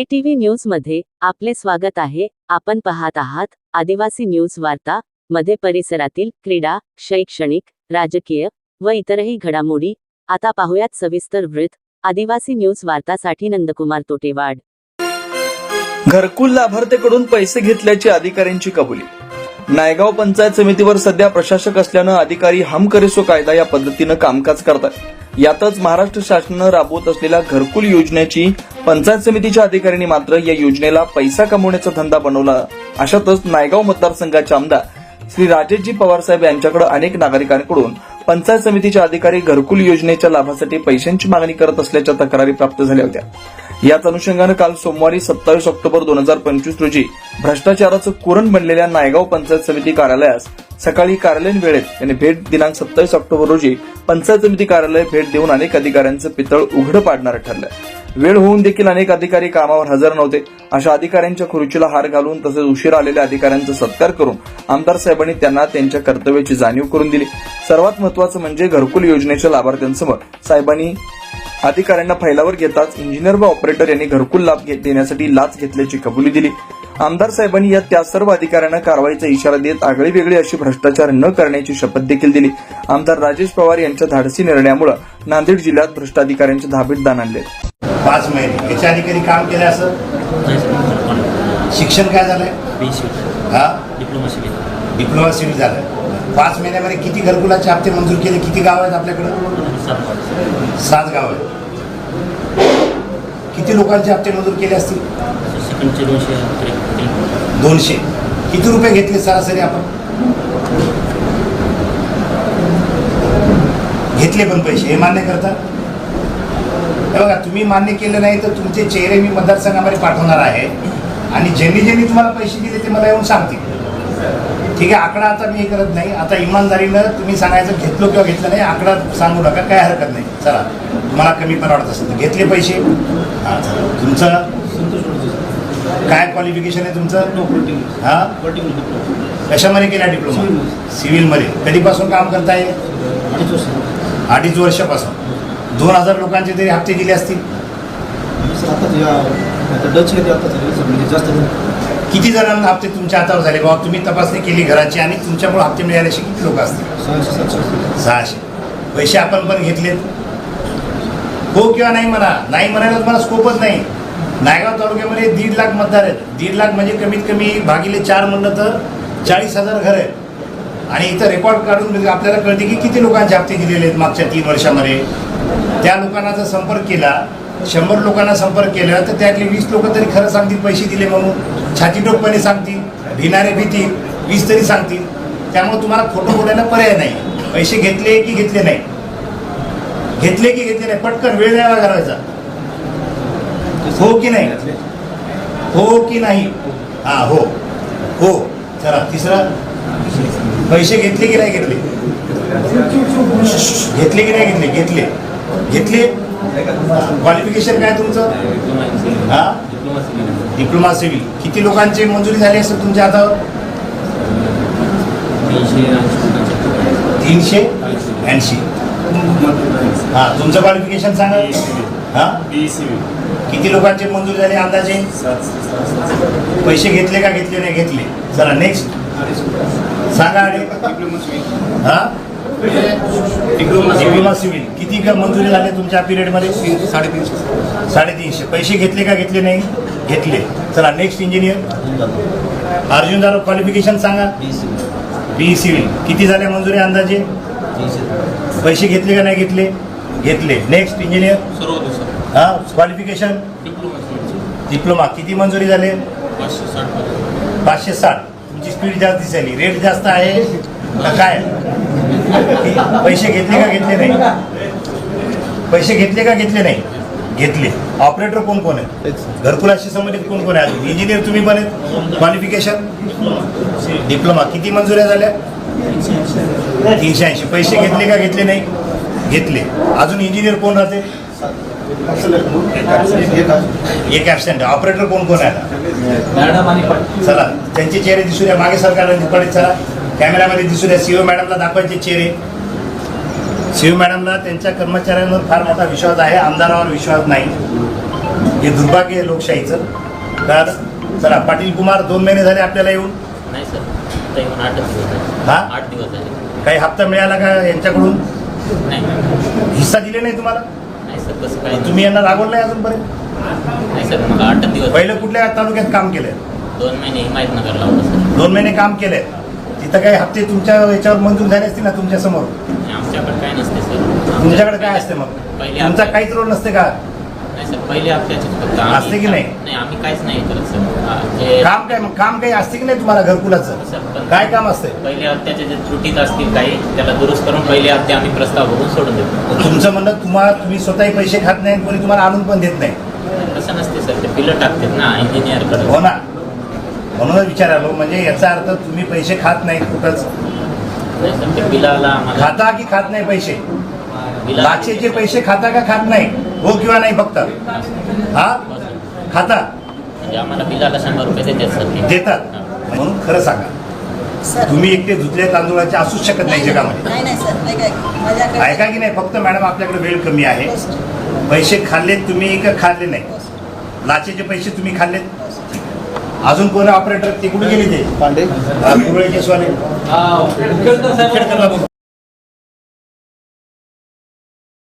ए TV न्यूजमध्ये आपले स्वागत आहे. आपण पाहत आहात आदिवासी न्यूज वार्ता मध्ये परिसरातील क्रीडा शैक्षणिक राजकीय व इतरही घडामोडी. आता पाहुयात सविस्तर वृत्त. आदिवासी न्यूज वार्तासाठी नंदकुमार तोटेवाड. घरकुल लाभार्थ्याकडून पैसे घेतल्याची अधिकाऱ्यांची कबुली. नायगाव पंचायत समितीवर सध्या प्रशासक असल्यानं अधिकारी हम करेसो कायदा या पद्धतीनं कामकाज करतात. यातच महाराष्ट्र शासनानं राबवत असलेल्या घरकुल योजनेची पंचायत समितीच्या अधिकाऱ्यांनी मात्र या योजनेला पैसा कमवण्याचा धंदा बनवला. अशातच नायगाव मतदारसंघाचे आमदार श्री राजेशजी पवारसाहेब यांच्याकडे अनेक नागरिकांकडून पंचायत समितीचे अधिकारी घरकुल योजनेच्या लाभासाठी पैशांची मागणी करत असल्याच्या तक्रारी प्राप्त झाल्या होत्या. याच अनुषंगानं काल सोमवारी सत्तावीस ऑक्टोबर दोन हजार पंचवीस रोजी भ्रष्टाचाराचं कुरण बनलेल्या नायगाव पंचायत समिती कार्यालयास सकाळी कार्यालयीन वेळेत त्यांनी भेट दिनांक सत्तावीस ऑक्टोबर रोजी पंचायत समिती कार्यालय भेट देऊन अनेक अधिकाऱ्यांचं पितळ उघडं पाडणारं ठरलं. वेळ होऊन देखील अनेक अधिकारी कामावर हजर नव्हते. अशा अधिकाऱ्यांच्या खुर्चीला हार घालून तसेच उशीर आलेल्या अधिकाऱ्यांचा सत्कार करून आमदार साहेबांनी त्यांना त्यांच्या कर्तव्याची जाणीव करून दिली. सर्वात महत्वाचं म्हणजे घरकुल योजनेच्या लाभार्थ्यांसमोर साहेबांनी अधिकाऱ्यांना फैलावर घेताच इंजिनियर व ऑपरेटर यांनी घरकुल लाभ देण्यासाठी लाच घेतल्याची कबुली दिली. आमदार साहेबांनी या त्या सर्व अधिकाऱ्यांना कारवाईचा इशारा देत आगळी वेगळी अशी भ्रष्टाचार न करण्याची शपथ देखील दिली. आमदार राजेश पवार यांच्या धाडसी निर्णयामुळे नांदेड जिल्ह्यात भ्रष्टाधिकाऱ्यांच्या धाबीत दान आणले. पाच महिने. याच्या अधिकारी काम केलं असं? शिक्षण काय झालंय? हा? डिप्लोमा सिव्हिल डिप्लोमा सिव्हिल झालं पाच महिन्यामध्ये किती घरकुलाचे हप्ते मंजूर केले? किती गाव आहेत आपल्याकडं? सात गाव. आहेत. किती लोकांचे हप्ते मंजूर केले असतील? दोनशे. किती रुपये घेतले सरासरी आपण? घेतले पण पैसे. हे मान्य करता? बघा तुम्ही मान्य केलं नाही तर तुमचे चेहरे मी मतदारसंघामध्ये पाठवणार आहे. आणि ज्यांनी ज्यांनी तुम्हाला पैसे दिले ते मला येऊन सांगतील. ठीक आहे आकडा आता मी हे करत नाही. आता इमानदारीनं तुम्ही सांगायचं घेतलो किंवा घेतलं नाही आकडा सांगू नका काय हरकत नाही. चला तुम्हाला कमी पण वाटत असेल तर घेतले पैसे. हां चला. तुमचं? काय क्वालिफिकेशन आहे तुमचं? हां? कशामध्ये केला डिप्लोमा सिव्हिलमध्ये कधीपासून काम करताय? अडीच वर्षापासून. दोन हजार लोकांचे तरी हप्ते दिले असतील. आता जे आता डच येते आता झाले म्हणजे. किती जणांना हप्ते तुमच्या हातावर झाले? बाबा तुम्ही तपासणी केली घराची आणि तुमच्यामुळे हप्ते मिळाले असे किती लोक असतील? सहाशे पैसे आपण पण घेतलेत. हो किंवा नाही म्हणा. नाही म्हणायला तुम्हाला स्कोपच नाही. नायगाव तालुक्यामध्ये दीड लाख मतदार आहेत. दीड लाख म्हणजे कमीत कमी भागिले चार म्हणलं तर चाळीस हजार घर आहेत. आणि इथं रेकॉर्ड काढून आपल्याला कळते की किती लोकांचे हप्ते दिलेले आहेत मागच्या तीन वर्षामध्ये? त्या लोकांना जर संपर्क केला शंभर लोकांना संपर्क केला तर त्यातले वीस लोक तरी खरं सांगतील पैसे दिले म्हणून. छातीटोकपणे सांगतील भिणारे भीतील वीस तरी सांगतील. त्यामुळे तुम्हाला खोटं बोलायला पर्याय नाही. पैसे घेतले की घेतले नाही. घेतले की घेतले नाही. पटकन वेळ द्यावा घालवायचा हो की नाही? हो की नाही? हा हो. हो. चला तिसरा. पैसे घेतले की नाही घेतले? घेतले की नाही घेतले? घेतले. घेतले? क्वालिफिकेशन काय तुमचं? हा? डिप्लोमा सिव्हिल किती लोकांची मंजुरी झाली असेल तुमच्या ऐंशी तीनशे ऐंशी. हा तुमचं क्वालिफिकेशन सांगा. हा? किती लोकांचे मंजूर झाले अंदाजे? पैसे घेतले का घेतले नाही? घेतले. चला नेक्स्ट सांगा आणि हा? Diploma civil. किती का मंजुरी झाले तुमच्या पिरियडमध्ये? साडेतीनशे. साडेतीनशे. पैसे घेतले का घेतले नाही? घेतले. चला नेक्स्ट इंजिनियर अर्जुन दारो क्वालिफिकेशन सांगा. B civil. किती झाले मंजुरी अंदाजे? पैसे घेतले का नाही घेतले? घेतले. नेक्स्ट इंजिनियर हा क्वालिफिकेशन डिप्लोमा किती मंजुरी झाले? पाचशे साठ तुमची स्पीड जास्त दिसायली. रेट जास्त आहे? काय? पैसे घेतले का घेतले नाही? पैसे घेतले का घेतले नाही? घेतले. ऑपरेटर कोण कोण आहे? घरकुलाशी संबंधित कोण कोण आहे इंजिनियर तुम्ही पण आहेत? क्वालिफिकेशन डिप्लोमा किती मंजुऱ्या झाल्या? तीनशे ऐंशी. पैसे घेतले का घेतले नाही? घेतले. अजून इंजिनियर कोण राहते? एक ॲबसेंट ऑपरेटर कोण कोण आहे? चला. त्यांचे चेहरे दिसू द्या. मागे सरकारला पडेल चला. कॅमेऱ्यामध्ये दिसू द्या. सीओ मॅडमला दाखवायचे चेहरे. सीओ मॅडमला त्यांच्या कर्मचाऱ्यांवर फार मोठा विश्वास आहे. आमदारावर विश्वास नाही. हे दुर्भाग्य आहे लोकशाहीचं. तर चला पाटील कुमार दोन महिने झाले आपल्याला येऊन. नाही सर. येऊन आठ दिवस हा? आठ दिवस झाले. काही हप्ता मिळाला का यांच्याकडून? नाही. हिस्सा दिले नाही तुम्हाला? नाही सर कसं काय तुम्ही यांना रागवलं नाही अजूनपर्यंत? नाही सर आठ दिवस पहिलं कुठल्या तालुक्यात काम केलंय? दोन महिने हिमायतनगरला होतं सर. दोन महिने काम केलंय? तिथं काही हप्ते तुमच्या याच्यावर मंजूर झाले असतील ना तुमच्यासमोर? आमच्याकडे काय नसते सर. तुमच्याकडे काय असते मग? पहिले हप्ते- काहीच रोल नसते का? नाही सर पहिले हप्त्याचे फक्त असते की नाही? नाही आम्ही काहीच नाही करत सर. हा, काम काय मग? काम काही असते की नाही तुम्हाला घरकुलाचं? पण काय काम असते? पहिले हप्त्याचे जे त्रुटीत असतील काही त्याला दुरुस्त करून पहिले हप्ते आम्ही प्रस्ताव बघून सोडून देतो तुमचं म्हणणं तुम्हाला तुम्ही स्वतःही पैसे खात नाही कोणी तुम्हाला आणून पण देत नाही. तसं नसते सर ते बिलं टाकतात ना इंजिनियरकडे हो ना. म्हणूनच विचारालो म्हणजे याचा अर्थ तुम्ही पैसे खात नाही कुठंच बिलाला खाता की खात नाही पैसे? लाचेचे पैसे खाता का खात नाही? हो किंवा नाही फक्त? हा? खाता. म्हणजे आम्हाला बिलाला शंभर रुपये देतात. म्हणून खरं सांगा. तुम्ही एकटे धुतले तांदूळाचे असूच शकत नाही जगामध्ये नाही नाही सर. ऐका की नाही? फक्त मॅडम आपल्याकडे वेळ कमी आहे. पैसे खाल्लेत तुम्ही का खाल्ले नाही. लाचेचे पैसे तुम्ही खाल्लेत? अजून कोण ऑपरेटर ते कुठे गेले ते? पांडे. केसवाले. खेडकरला बोलवा.